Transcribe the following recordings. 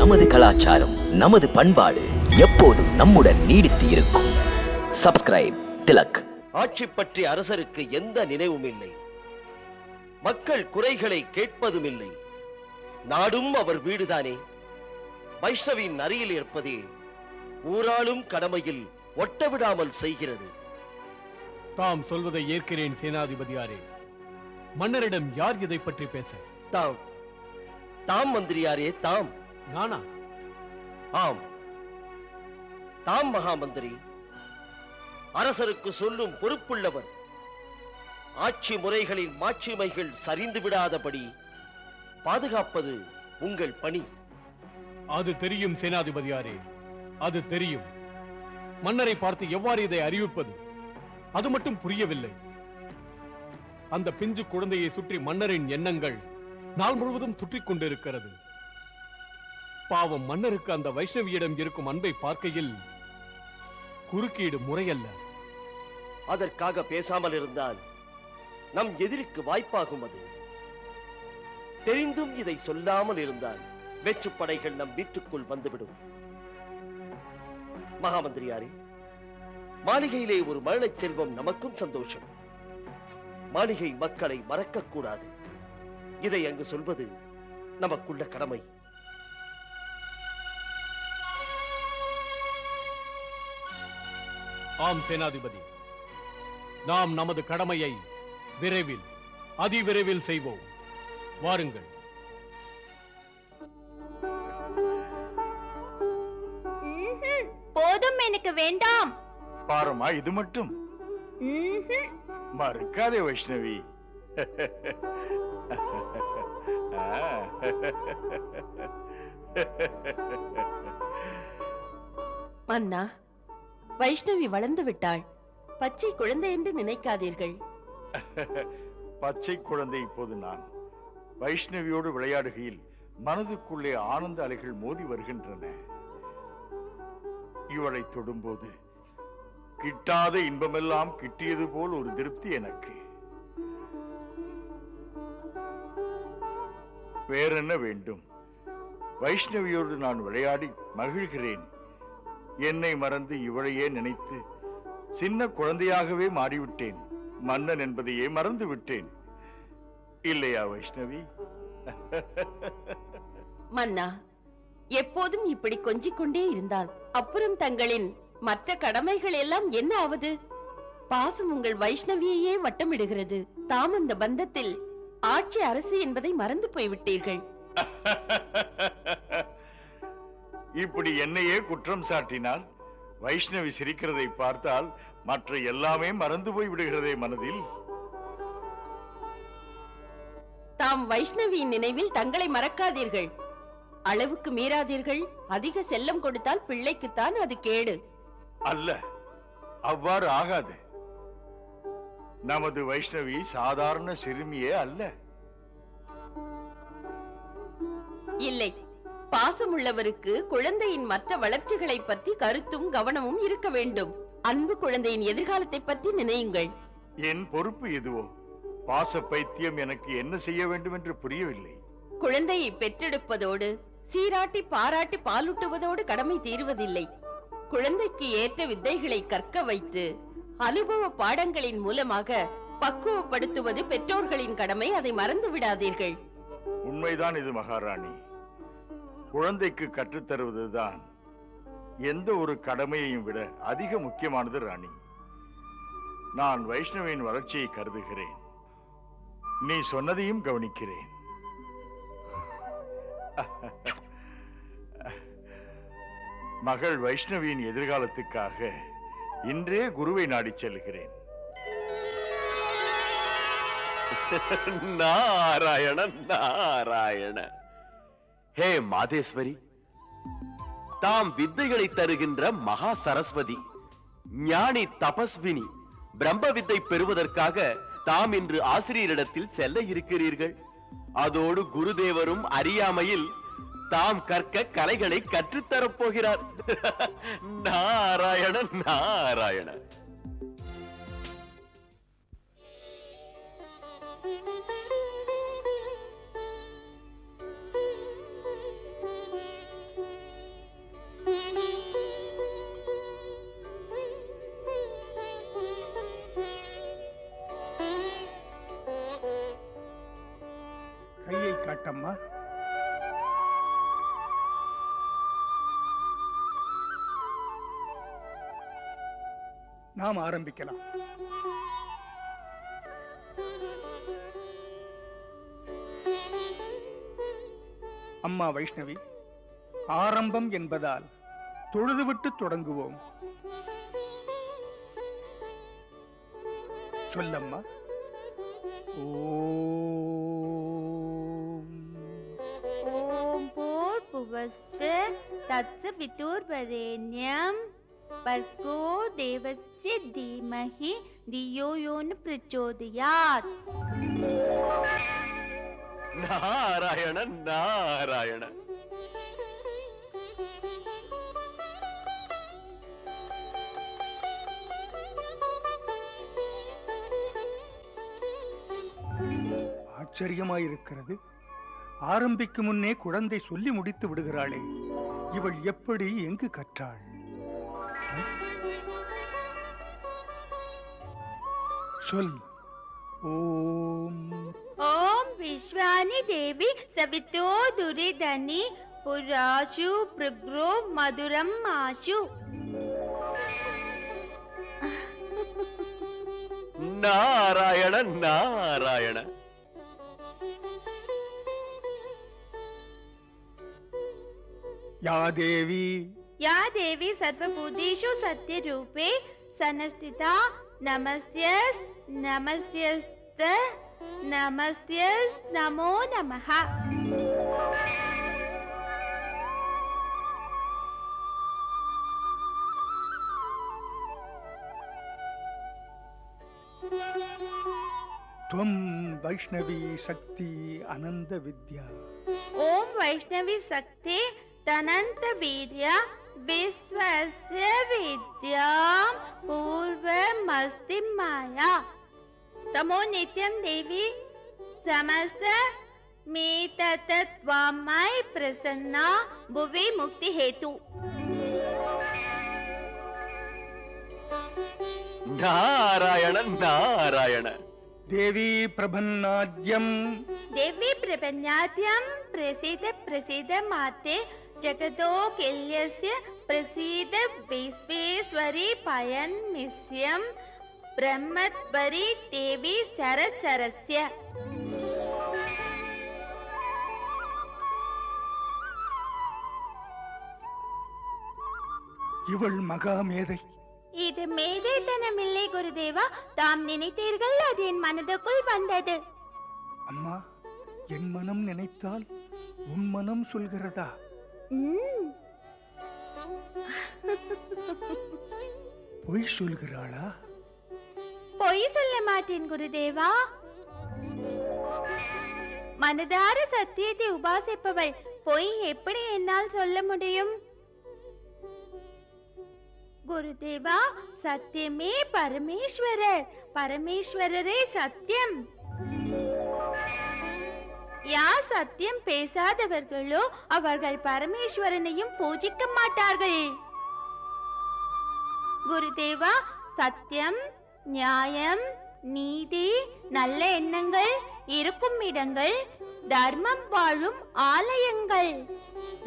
நமது கலாச்சாரம் நமது பண்பாடு எப்போதும் நம்முடன் நீடித்து இருக்கும். சப்ஸ்கிரைப் திலக். ஆட்சி பற்றி அரசருக்கு எந்த நினைவும் இல்லை. மக்கள் குறைகளை கேட்பதும் இல்லை. நாடும் அவர் வீடுதானே. வைஷ்ணவின் அருகில் இருப்பதே ஊராளும் கடமையில் ஒட்டவிடாமல் செய்கிறது. தாம் சொல்வதை ஏற்கிறேன் சேனாதிபதியாரே. மன்னரிடம் யார் இதை பற்றி பேச? தாம். தாம் மந்திரியாரே தாம். நானா? ஆம். தாம் மகாமந்திரி அரசருக்கு சொல்லும் பொறுப்புள்ளவர். ஆட்சி முறைகளின் மாட்சிமைகள் சரிந்து விடாதபடி பாதுகாப்பது உங்கள் பணி. அது தெரியும் சேனாதிபதியாரே. அது தெரியும். மன்னரை பார்த்து எவ்வாறு இதை அறிவிப்பது? அது மட்டும் புரியவில்லை. அந்த பிஞ்சு குழந்தையை சுற்றி மன்னரின் எண்ணங்கள் நாள் முழுவதும் சுற்றிக் கொண்டிருக்கிறது. பாவம் மன்னருக்கு அந்த வைஷ்ணவியிடம் இருக்கும் அன்பை பார்க்கையில் குறுக்கீடு முறையல்ல. அதற்காக பேசாமல் இருந்தால் நம் எதிரிக்கு வாய்ப்பாகும் அது. தெரிந்தும் இதை சொல்லாமல் இருந்தால் வெற்றுப்படைகள் நம் வீட்டுக்குள் வந்துவிடும். மகாமந்திரியாரே மாளிகையிலே ஒரு மழலைச் செல்வம் நமக்கும் சந்தோஷம். மாளிகை மக்களை மறக்கக்கூடாது. இதை அங்கு சொல்வது நமக்குள்ள கடமை. ஆம் சேனாதிபதி. நாம் நமது கடமையை விரைவில் அதிவிரைவில் செய்வோம். வாருங்கள். போதும் எனக்கு வேண்டாம். பாருமா இது மட்டும். மறுக்காதே வைஷ்ணவி. மன்னா வைஷ்ணவி வளர்ந்து விட்டாள். பச்சை குழந்தை என்று நினைக்காதீர்கள். பச்சை குழந்தை இப்போது நான். வைஷ்ணவியோடு விளையாடுகையில் மனதுக்குள்ளே ஆனந்த அலைகள் மோதி வருகின்றன. இவளை தொடும்போது கிட்டாத இன்பமெல்லாம் கிட்டியது போல் ஒரு திருப்தி எனக்கு. வேறென்ன வேண்டும்? வைஷ்ணவியோடு நான் விளையாடி மகிழ்கிறேன். என்னை மறந்து இவளையே நினைத்து சின்ன குழந்தையாகவே மாறிவிட்டேன். மன்னன் என்பதையே மறந்து விட்டேன் இல்லையா வைஷ்ணவி? மன்னா எப்போதும் இப்படி கொஞ்சிக் கொண்டே இருந்தால் அப்புறம் தங்களின் மற்ற கடமைகள் எல்லாம் என்ன ஆவது? பாசம் உங்கள் வைஷ்ணவியையே வட்டமிடுகிறது. தாம் அந்த பந்தத்தில் ஆட்சி அரசு என்பதை மறந்து போய்விட்டீர்கள். இப்படி என்னையே குற்றம் சாட்டினால் வைஷ்ணவி சிரிக்கிறதை பார்த்தால் மற்ற எல்லாமே மறந்து போய் விடுகிறதே மனதில். தாம் வைஷ்ணவியின் நினைவில் தங்களை மறக்காதீர்கள். அளவுக்கு மீறாதீர்கள். அதிக செல்லம் கொடுத்தால் பிள்ளைக்குத்தான் அது கேடு. அல்ல அவ்வாறு ஆகாது. நமது வைஷ்ணவி சாதாரண சிறுமியே அல்ல. இல்லை. பாசமுள்ளவருக்கு குழந்தையின் மற்ற வளர்ச்சிகளை பற்றி கருத்தும் கவனமும் இருக்க வேண்டும். அன்பு குழந்தையின் எதிர்காலத்தை பற்றி நினையுங்கள். என் பொறுப்பு எதுவோ? பாச பைத்தியம் எனக்கு என்ன செய்ய வேண்டும் என்று புரியவில்லை. குழந்தையை பெற்றெடுப்பதோடு சீராட்டி பாராட்டி பாலூட்டுவதோடு கடமை தீருவதில்லை. குழந்தைக்கு ஏற்ற வித்தைகளை கற்க வைத்து அனுபவ பாடங்களின் மூலமாக பக்குவப்படுத்துவது பெற்றோர்களின் கடமை அதை மறந்து விடாதீர்கள் உண்மைதான் இது மகாராணி. குழந்தைக்கு கற்றுத்தருவதுதான் எந்த ஒரு கடமையையும் விட அதிக முக்கியமானது ராணி. நான் வைஷ்ணவின் வளர்ச்சியை கருதுகிறேன். நீ சொன்னதையும் கவனிக்கிறேன். மகள் வைஷ்ணவியின் எதிர்காலத்துக்காக இன்றே குருவை நாடி செல்கிறேன். நாராயண நாராயண ஹே மாதேஸ்வரி தாம் வித்தைகளை தருகின்ற மகா சரஸ்வதி ஞானி தபஸ்வினி பிரம்ம வித்தை பெறுவதற்காக தாம் இன்று ஆசிரியரிடத்தில் செல்ல இருக்கிறீர்கள். அதோடு குருதேவரும் அறியாமையில் தாம் கற்க கலைகளை கற்றுத்தரப் போகிறார். நாராயண நாராயண. நாம் ஆரம்பிக்கலாம். அம்மா வைஷ்ணவி ஆரம்பம் என்பதால் தொழுதுவிட்டு தொடங்குவோம். சொல்லம்மா. ஓம். ஓம் போர் புவஸ்வ தத்ச விதுர்வரேண்யம் பர்கோ தேவஸ்ய தீமஹி தியோ யோன பிரச்சோதயாத். நாராயண நாராயண ஆச்சரியமாயிருக்கிறது. ஆரம்பிக்கும் முன்னே குழந்தை சொல்லி முடித்து விடுகிறாளே. இவள் எப்படி எங்கு கற்றாள்? சொல் ஓம் ஓம் விஸ்வானி தேவி சவிதோ துரிதனி புராஷு பிருக்ரோ மதுரம் ஆஷு நாராயண நாராயண யா தேவி या देवी सर्वभूतेषु सत्यरूपे सनस्थिता नमस्त्यस् नमस्त्यस्त नमस्त्यस् नमो नमः துவம் வைஷ்ணவி சக்தி அனந்த வித்யா ॐ वैष्णवी शक्ति तनन्त वीर्य विश्वस्य विद्यां पूर्वमस्ति माया तमो नित्यं देवी समस्त मेतत्वामयि प्रसन्ना भुवि मुक्ति हेतु। नारायण नारायण। देवी प्रभन्नाद्यम। देवी प्रभन्नाद्यम प्रसिद्ध प्रसिद्ध माते जगतो किल्यस्य प्रसीद विश्वेश्वरी पयन्मिष्यं ब्रह्मत्वरि देवी चरचरस्य இவள் மகாமேதை இது மேதைத்தனமில்லை குருதேவா தாம் நினைத்தீர்கள் அது என் மனதுக்குள் வந்தது அம்மா என் மனம் நினைத்தால் உன் மனம் சொல்கிறதா ம், பொய் சொல்கிறாளா? பொய் சொல்ல மாட்டேன் குருதேவா. மனதார சத்தியத்தை உபாசிப்பவள் பொய் எப்படி என்னால் சொல்ல முடியும்? குருதேவா சத்தியமே பரமேஸ்வரர். பரமேஸ்வரரே சத்தியம். யார் சத்தியம் பேசாதவர்களோ அவர்கள் பரமேஸ்வரனையும் பூஜிக்க மாட்டார்கள். குருதேவா சத்தியம் நியாயம் நீதி நல்ல எண்ணங்கள் இருக்கும் இடங்கள் தர்மம் வாழும் ஆலயங்கள்.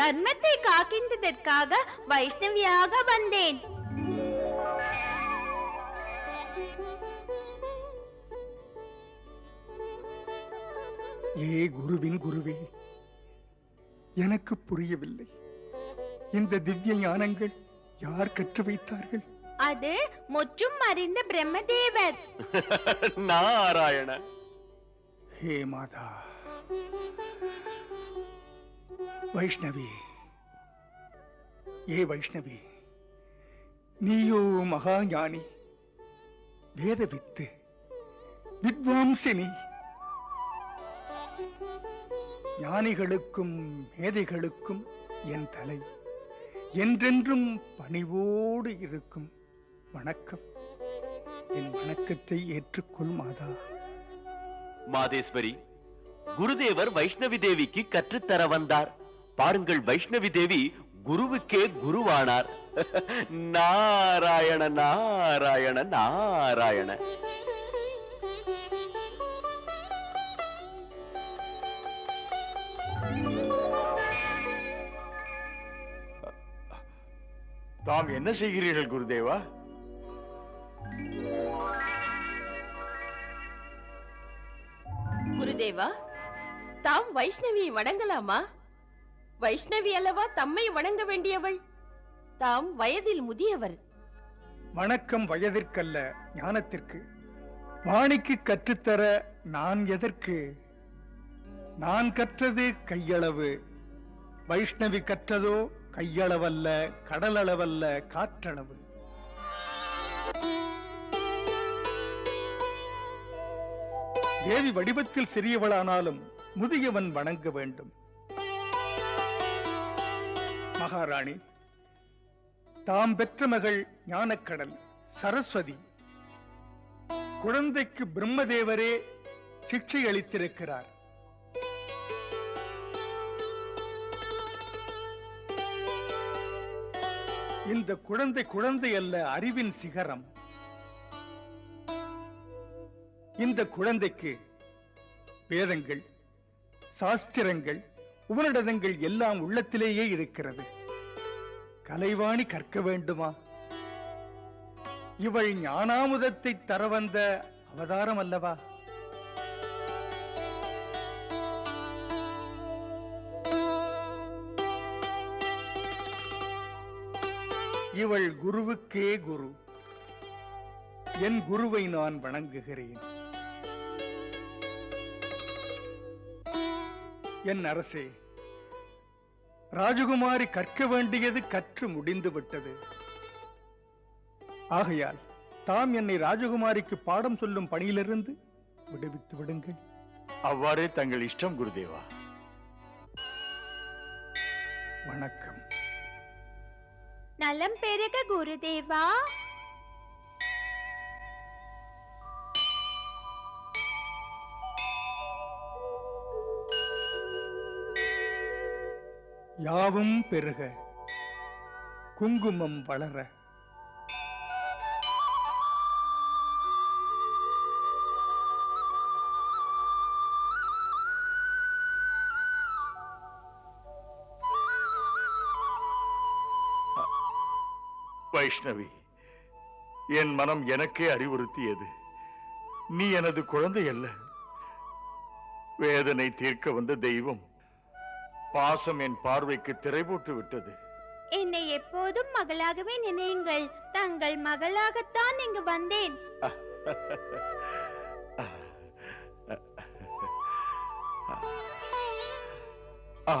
தர்மத்தை காக்கின்றதற்காக வைஷ்ணவியாக வந்தேன். ஏ குருவின் குருவே எனக்கு புரியவில்லை. இந்த திவ்ய ஞானங்கள் யார் கற்று வைத்தார்கள்? அது முற்றும் அறிந்த பிரம்மதேவர். நாராயண. ஹே மாதா. வைஷ்ணவி ஏ வைஷ்ணவி நீயோ மகா ஞானி வேத வித்து வித்வாம்சினி ஞானிகளுக்கும் மேதைகளுக்கும் என் தலை. என்றென்றும் பணிவோடு இருக்கும் வணக்கம். என் வணக்கத்தை ஏற்றுக்கொள் மாதா. மாதேஸ்வரி குருதேவர் வைஷ்ணவி தேவிக்கு கற்றுத்தர வந்தார். பாருங்கள் வைஷ்ணவி தேவி குருவுக்கே குருவானார். நாராயண நாராயண நாராயண. தாம் என்ன செய்கிறீர்கள் குருதேவா? குருதேவா தாம் வைஷ்ணவியை வணங்கலாமா? வைஷ்ணவி அல்லவா தம்மை வணங்க வேண்டியவள்? தாம் வயதில் முதியவர். வணக்கம் வயதிற்கல்ல ஞானத்திற்கு. வாணிக்கு கற்றுத்தர நான் எதற்கு? நான் கற்றது கையளவு. வைஷ்ணவி கற்றதோ கையளவல்ல கடலளவல்ல காற்றளவு. தேவி வடிவத்தில் சிறியவளானாலும் முதியவன் வணங்க வேண்டும். மகாராணி தாம் பெற்ற மகள் ஞானக்கடல் சரஸ்வதி. குழந்தைக்கு பிரம்மதேவரே சிக்ஷை அளித்திருக்கிறார் இந்த குழந்தை குழந்தை அல்ல அறிவின் சிகரம். இந்த குழந்தைக்கு வேதங்கள் சாஸ்திரங்கள் உபனிடதங்கள் எல்லாம் உள்ளத்திலேயே இருக்கிறது. கலைவாணி கற்க வேண்டுமா? இவள் ஞானாமுதத்தை தர வந்த அவதாரம் அல்லவா? இவள் குருவுக்கே குரு. என் குருவை நான் வணங்குகிறேன். என் அரசே ராஜகுமாரி கற்க வேண்டியது கற்று முடிந்து விட்டது. ஆகையால் தாம் என்னை ராஜகுமாரிக்கு பாடம் சொல்லும் பணியிலிருந்து விடுவித்து விடுங்கள். அவ்வாறே தங்கள் இஷ்டம் குருதேவா. வணக்கம். நலம் பெருக குருதேவா. யாவும் பெருக குங்குமம் வளர. வைஷ்ணவி என் மனம் எனக்கே அறிவுறுத்தியது நீ எனது குழந்தை அல்ல வேதனை தீர்க்க வந்த தெய்வம் பாசம் என் பார்வைக்கு திரை போட்டு விட்டது என்னை எப்போதும் மகளாகவே நினையுங்கள் தங்கள் மகளாகத்தான் இங்கு வந்தேன் ஆ